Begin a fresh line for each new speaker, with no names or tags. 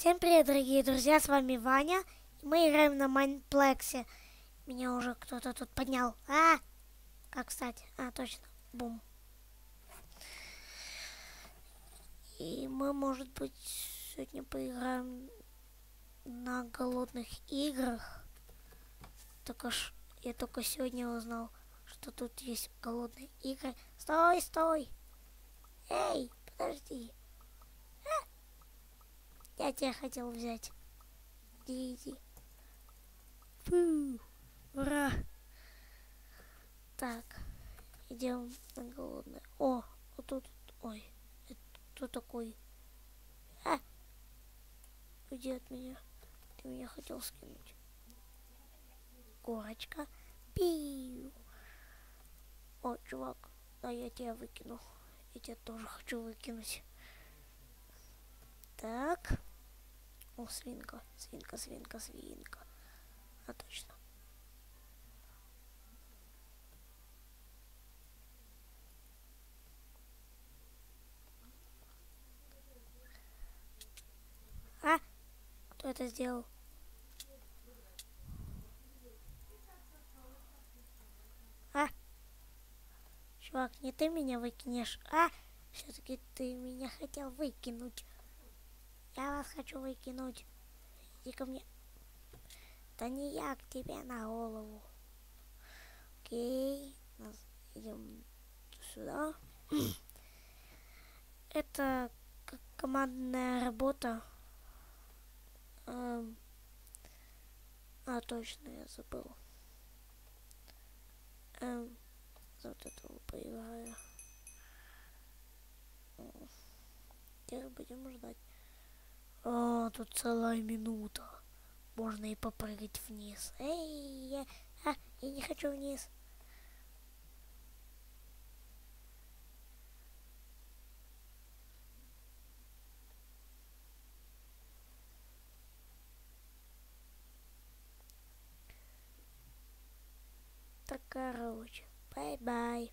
Всем привет, дорогие друзья, с вами Ваня. Мы играем на Майнплексе. Меня уже кто-то тут поднял. А! Как кстати? А, точно. Бум. И мы, может быть, сегодня поиграем на голодных играх. Только ж я только сегодня узнал, что тут есть голодные игры. Стой, стой! Эй, подожди. А! Я хотел взять. Иди, иди. Фу, ура. Так, идем на голодное. О, вот тут, ой, кто такой? А, уйди от меня. Ты меня хотел скинуть. Курочка. Пиу. О, чувак, да я тебя выкину. Я тебя тоже хочу выкинуть. Так. О, свинка, свинка, свинка, свинка. А точно. А? Кто это сделал? А? Чувак, не ты меня выкинешь, а? Все-таки ты меня хотел выкинуть. Я вас хочу выкинуть. Иди ко мне. Да не я к тебе на голову. Окей. Идем сюда. Это командная работа. Эм, А, точно, я забыл. Эм, вот этого поиграю. Теперь будем ждать. Тут целая минута. Можно и попрыгать вниз. Эй, я, а, я не хочу вниз. Так, короче, бай-бай.